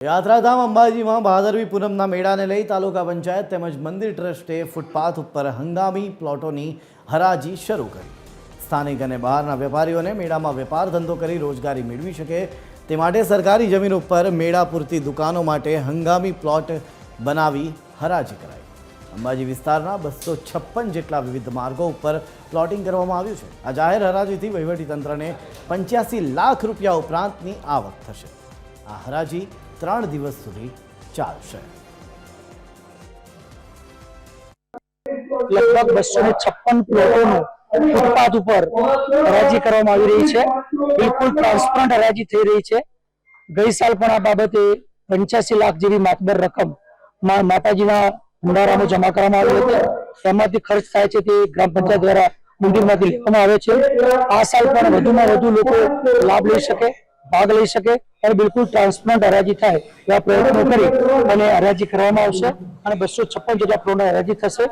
યાત્રાધામ અંબાજીમાં ભાદરવી પૂનમના મેળાને લઈ તાલુકા પંચાયત તેમજ મંદિર ટ્રસ્ટે ફૂટપાથ ઉપર હંગામી પ્લોટોની હરાજી શરૂ કરી. સ્થાનિક અને બહારના વેપારીઓને મેળામાં વેપાર ધંધો કરી રોજગારી મેળવી શકે તે માટે સરકારી જમીન ઉપર મેળા પૂરતી દુકાનો માટે હંગામી પ્લોટ બનાવી હરાજી કરાઈ. અંબાજી વિસ્તારના બસો છપ્પન જેટલા વિવિધ માર્ગો ઉપર પ્લોટિંગ કરવામાં આવ્યું છે. આ જાહેર હરાજીથી વહીવટીતંત્રને પંચ્યાસી લાખ રૂપિયા ઉપરાંતની આવક થશે. આ હરાજી ત્રણ દિવસ સુધી ચાલશે. લગભગ બસો ને છપ્પન પ્લોટોનું ફૂટપાથ ઉપર હરાજી કરવામાં આવી રહી છે. બિલકુલ ટ્રાન્સપરન્ટ હરાજી થઈ રહી છે. ગઈ સાલ પણ આ બાબતે પંચ્યાસી લાખ જેવી માતબર રકમ માતાજીના ભંડારામાં જમા કરવામાં આવી હતી. તેમાંથી ખર્ચ થાય છે તે ગ્રામ પંચાયત દ્વારા મંદિરમાંથી લેવામાં આવે છે. આ સાલ પણ વધુમાં વધુ લોકો લાભ લઈ શકે, ભાગ લઈ શકે. અને બિલકુલ ટ્રાન્સપ્લાન્ટ હરાજી થાય એવા પ્રયત્નો કરી અને હરાજી કરવામાં આવશે અને બસો છપ્પન જેટલા પ્લોટની હરાજી થશે.